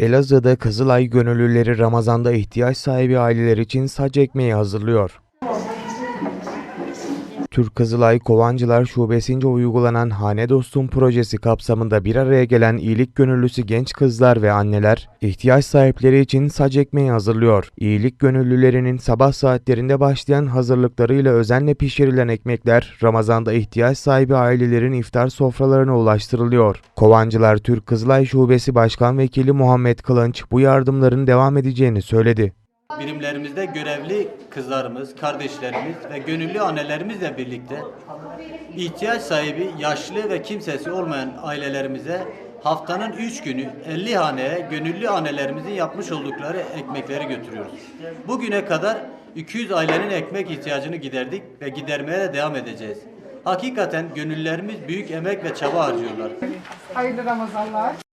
Elazığ'da Kızılay gönüllüleri Ramazan'da ihtiyaç sahibi aileler için saç ekmeği hazırlıyor. Türk Kızılay Kovancılar Şubesince uygulanan Hane Dostum projesi kapsamında bir araya gelen iyilik gönüllüsü genç kızlar ve anneler ihtiyaç sahipleri için saç ekmeği hazırlıyor. İyilik gönüllülerinin sabah saatlerinde başlayan hazırlıklarıyla özenle pişirilen ekmekler Ramazan'da ihtiyaç sahibi ailelerin iftar sofralarına ulaştırılıyor. Kovancılar Türk Kızılay Şubesi Başkan Vekili Muhammed Kılınç bu yardımların devam edeceğini söyledi. Birimlerimizde görevli kızlarımız, kardeşlerimiz ve gönüllü annelerimizle birlikte ihtiyaç sahibi, yaşlı ve kimsesi olmayan ailelerimize haftanın 3 günü 50 haneye gönüllü annelerimizin yapmış oldukları ekmekleri götürüyoruz. Bugüne kadar 200 ailenin ekmek ihtiyacını giderdik ve gidermeye de devam edeceğiz. Hakikaten gönüllerimiz büyük emek ve çaba harcıyorlar. Hayırlı Ramazanlar.